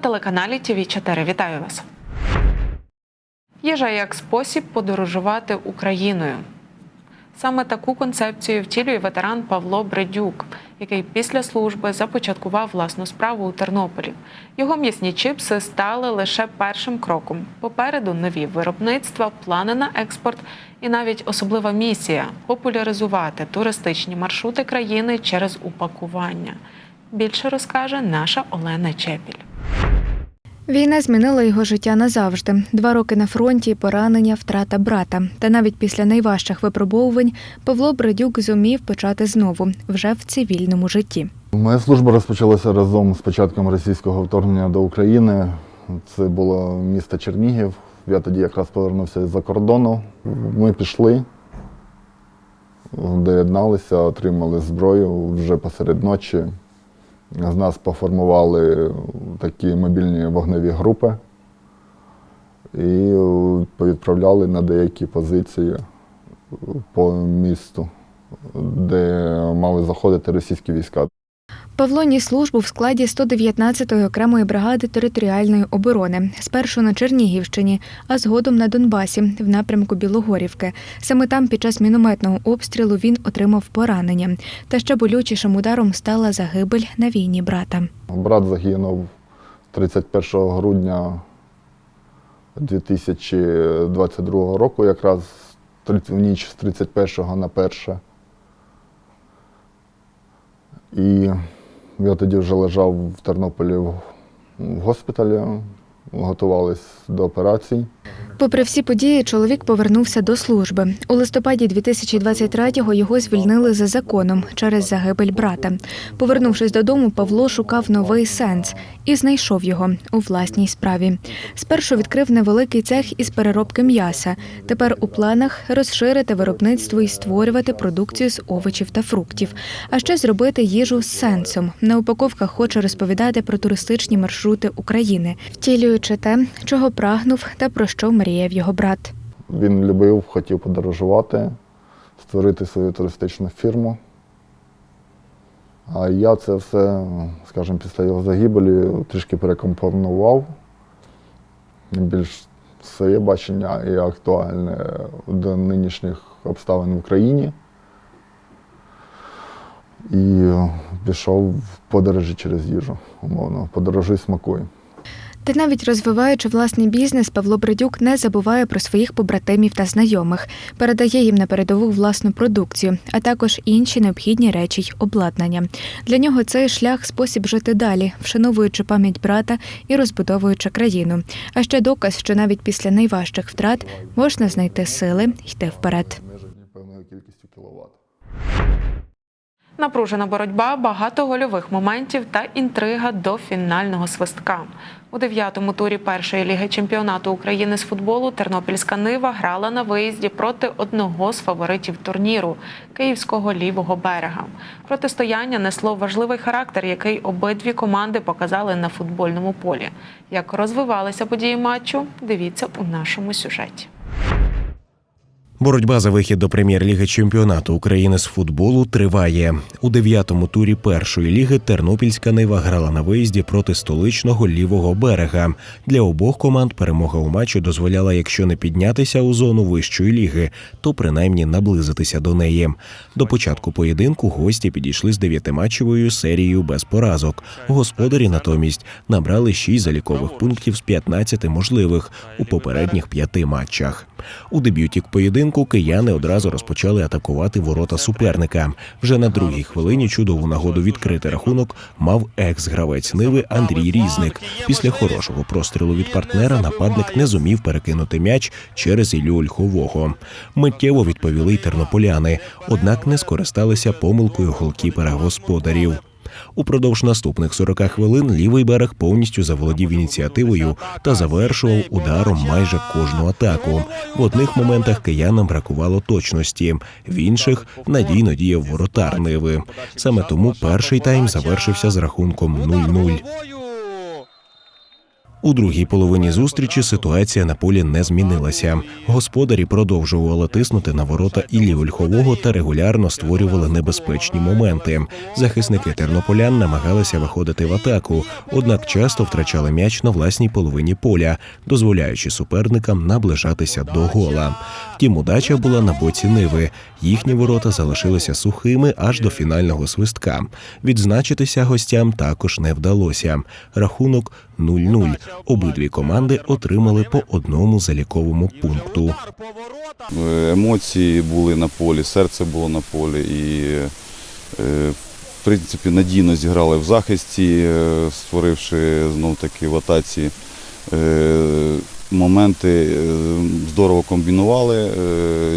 Телеканалі ТВ 4 Вітаю вас. Їжа як спосіб подорожувати Україною. Саме таку концепцію втілює ветеран Павло Бредюк, який після служби започаткував власну справу у Тернополі. Його м'ясні чипси стали лише першим кроком. Попереду нові виробництва, плани на експорт і навіть особлива місія популяризувати туристичні маршрути країни через упакування. Більше розкаже наша Олена Чепіль. Війна змінила його життя назавжди. Два роки на фронті, поранення, втрата брата. Та навіть після найважчих випробовувань Павло Бредюк зумів почати знову вже в цивільному житті. Моя служба розпочалася разом з початком російського вторгнення до України. Це було місто Чернігів. Я тоді якраз повернувся з-за кордону. Ми пішли, доєдналися, отримали зброю вже посеред ночі. З нас поформували такі мобільні вогневі групи і повідправляли на деякі позиції по місту, де мали заходити російські війська. Павло ніс службу в складі 119-ї окремої бригади територіальної оборони, спершу на Чернігівщині, а згодом на Донбасі, в напрямку Білогорівки. Саме там під час мінометного обстрілу він отримав поранення. Та ще болючішим ударом стала загибель на війні брата. Брат загинув 31 грудня 2022 року, якраз в ніч з 31 на 1. І я тоді вже лежав в Тернополі в госпіталі, готувались до операцій. Попри всі події, чоловік повернувся до служби. У листопаді 2023-го його звільнили за законом через загибель брата. Повернувшись додому, Павло шукав новий сенс і знайшов його у власній справі. Спершу відкрив невеликий цех із переробки м'яса. Тепер у планах розширити виробництво і створювати продукцію з овочів та фруктів, а ще зробити їжу з сенсом. На упаковках хоче розповідати про туристичні маршрути України, втілюючи те, чого прагнув та про що мріяв його брат. Він любив, хотів подорожувати, створити свою туристичну фірму. А я це все, скажімо, після його загибелі трішки перекомпонував. Більш своє бачення і актуальне до нинішніх обставин в Україні. І пішов в подорожі через їжу, умовно, подорожуй смакуй. Та навіть розвиваючи власний бізнес, Павло Бридюк не забуває про своїх побратимів та знайомих, передає їм на передову власну продукцію, а також інші необхідні речі й обладнання. Для нього цей шлях спосіб жити далі, вшановуючи пам'ять брата і розбудовуючи країну. А ще доказ, що навіть після найважчих втрат можна знайти сили йти вперед. Обмежені певною кількістю кіловат. Напружена боротьба, багато гольових моментів та інтрига до фінального свистка. У дев'ятому турі першої ліги чемпіонату України з футболу Тернопільська Нива грала на виїзді проти одного з фаворитів турніру київського лівого берега. Протистояння несло важливий характер, який обидві команди показали на футбольному полі. Як розвивалися події матчу, дивіться у нашому сюжеті. Боротьба за вихід до прем'єр-ліги чемпіонату України з футболу триває у дев'ятому турі першої ліги. Тернопільська Нива грала на виїзді проти столичного лівого берега. Для обох команд перемога у матчі дозволяла, якщо не піднятися у зону вищої ліги, то принаймні наблизитися до неї. До початку поєдинку гості підійшли з дев'ятиматчевою серією без поразок. Господарі натомість набрали шість залікових пунктів з 15 можливих у попередніх п'яти матчах. У дебюті поєдинку кияни одразу розпочали атакувати ворота суперника. Вже на другій хвилині чудову нагоду відкрити рахунок мав екс-гравець Ниви Андрій Різник. Після хорошого прострілу від партнера нападник не зумів перекинути м'яч через Іллю Ольхового. Миттєво відповіли й тернополяни, однак не скористалися помилкою голкіпера господарів. Упродовж наступних 40 хвилин лівий берег повністю заволодів ініціативою та завершував ударом майже кожну атаку. В одних моментах киянам бракувало точності, в інших надійно діяв воротар Ниви. Саме тому перший тайм завершився з рахунком 0-0. У другій половині зустрічі ситуація на полі не змінилася. Господарі продовжували тиснути на ворота Іллі Ольхового та регулярно створювали небезпечні моменти. Захисники тернополян намагалися виходити в атаку, однак часто втрачали м'яч на власній половині поля, дозволяючи суперникам наближатися до гола. Втім, удача була на боці Ниви. Їхні ворота залишилися сухими аж до фінального свистка. Відзначитися гостям також не вдалося. Рахунок 0-0. Обидві команди отримали по одному заліковому пункту. Емоції були на полі, серце було на полі і, е, в принципі, надійно зіграли в захисті, е, створивши знов таки в атаці е, моменти, здорово комбінували,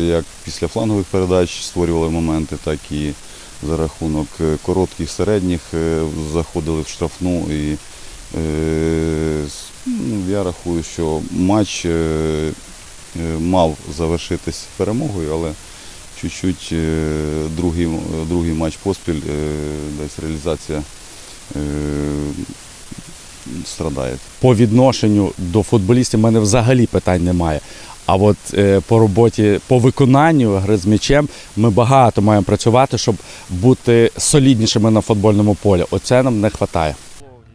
як після флангових передач створювали моменти, так і за рахунок коротких, середніх заходили в штрафну. І, я рахую, що матч е, е, мав завершитись перемогою, але чуть-чуть е, другий, другий матч поспіль, е, десь реалізація е, страдає. по відношенню до футболістів в мене взагалі питань немає. А от е, по роботі, по виконанню гри з м'ячем ми багато маємо працювати, щоб бути соліднішими на футбольному полі. Оце нам не вистачає.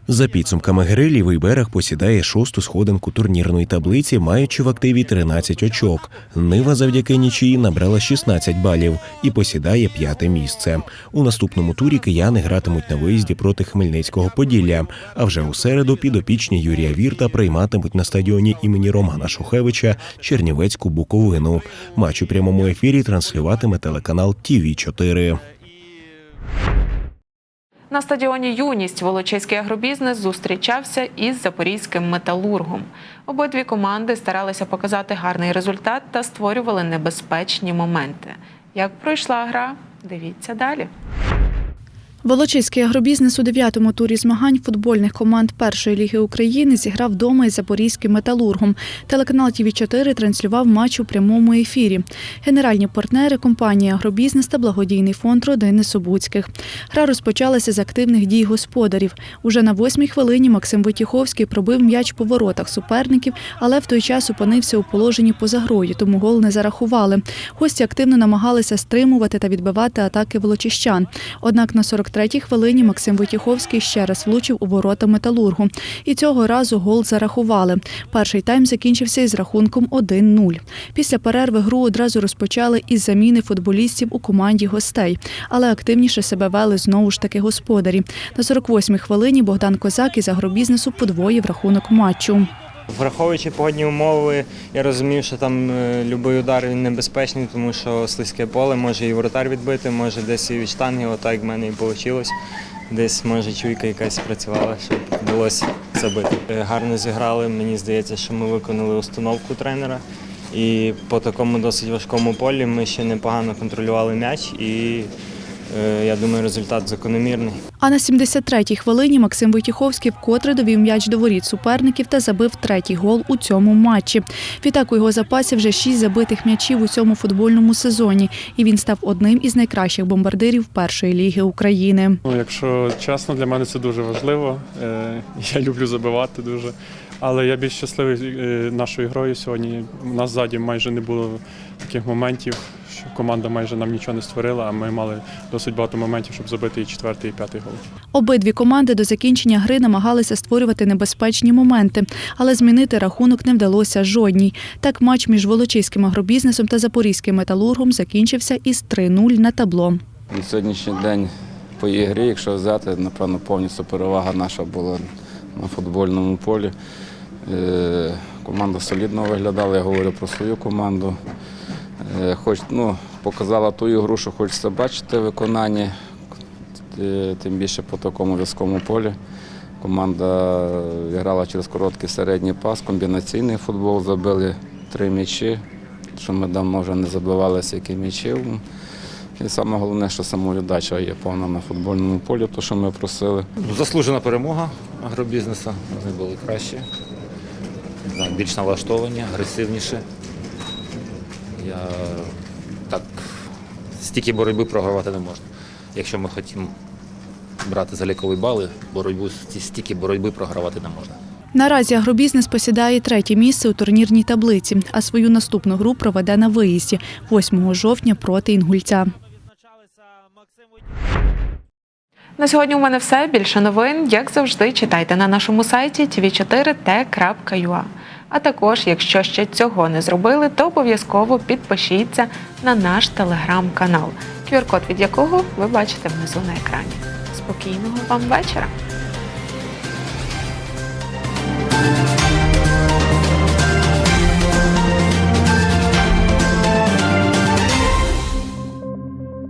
За підсумками гри лівий берег посідає шосту сходинку турнірної таблиці, маючи в активі 13 очок. Нива завдяки нічиї набрала 16 балів і посідає п'яте місце. У наступному турі кияни гратимуть на виїзді проти Хмельницького Поділля. А вже у середу підопічні Юрія Вірта прийматимуть на стадіоні імені Романа Шухевича Чернівецьку Буковину. Матч у прямому ефірі транслюватиме телеканал ТІВІ 4 На стадіоні Юність Волочиський агробізнес зустрічався із запорізьким металургом. Обидві команди старалися показати гарний результат та створювали небезпечні моменти. Як пройшла гра, дивіться далі. Волочиський агробізнес у дев'ятому турі змагань футбольних команд першої ліги України зіграв вдома із запорізьким металургом. Телеканал ТВ 4 транслював матч у прямому ефірі. Генеральні партнери компанії Агробізнес та благодійний фонд родини Собуцьких. Гра розпочалася з активних дій господарів. Уже на восьмій хвилині Максим Витіховський пробив м'яч по воротах суперників, але в той час опинився у положенні поза грою, тому гол не зарахували. Гості активно намагалися стримувати та відбивати атаки волочищан. Однак на 43-й хвилині Максим Витіховський ще раз влучив у ворота металургу. І цього разу гол зарахували. Перший тайм закінчився із рахунком 1-0. Після перерви гру одразу розпочали із заміни футболістів у команді гостей, але активніше себе вели знову ж таки господарі. На 48-й хвилині Богдан Козак із агробізнесу подвоїв рахунок матчу. Враховуючи погодні умови, я розумів, що там е, будь-який удар небезпечний, тому що слизьке поле може і воротар відбити, може десь і від штанги, отак як в мене і вийшло. Десь може чуйка якась працювала, щоб вдалося забити. Е, Гарно зіграли. Мені здається, що ми виконали установку тренера. І по такому досить важкому полі ми ще непогано контролювали м'яч, і я думаю, результат закономірний. А на 73-й хвилині Максим Войтіховський вкотре довів м'яч до воріт суперників та забив третій гол у цьому матчі. Відтак у його запасі вже шість забитих м'ячів у цьому футбольному сезоні, і він став одним із найкращих бомбардирів першої ліги України. Ну, якщо чесно, для мене це дуже важливо. Е, Я люблю забивати дуже. Але я більш щасливий е, нашою грою сьогодні. У нас ззаді майже не було таких моментів, що команда майже нам нічого не створила, а ми мали досить багато моментів, щоб забити і четвертий, і п'ятий гол. Обидві команди до закінчення гри намагалися створювати небезпечні моменти, але змінити рахунок не вдалося жодній. Так матч між Волочиським агробізнесом та Запорізьким металургом закінчився із 3-0 на табло. На сьогоднішній день по ігрі, якщо взяти, напевно, повністю перевага наша була на футбольному полі. Е, Команда солідно виглядала, я говорю про свою команду. Е, Хоч ну, показала ту ігру, що хочеться бачити в виконанні, е, тим більше по такому в'язкому полі. Команда грала через короткий середній пас, комбінаційний футбол, забили три м'ячі, що ми давно вже не забивали стільки м'ячів. І саме головне, що самовіддача є повна на футбольному полі, то що ми просили. Заслужена перемога агробізнесу. Вони були кращі, більш налаштовані, агресивніші. Я так стільки боротьби програвати не можна. Якщо ми хочемо брати залікові бали, боротьбу стільки боротьби програвати не можна. Наразі агробізнес посідає третє місце у турнірній таблиці, а свою наступну гру проведе на виїзді 8 жовтня проти інгульця. На сьогодні у мене все. Більше новин, як завжди, читайте на нашому сайті tv4t.ua. А також, якщо ще цього не зробили, то обов'язково підпишіться на наш телеграм-канал, QR-код від якого ви бачите внизу на екрані. Спокійного вам вечора!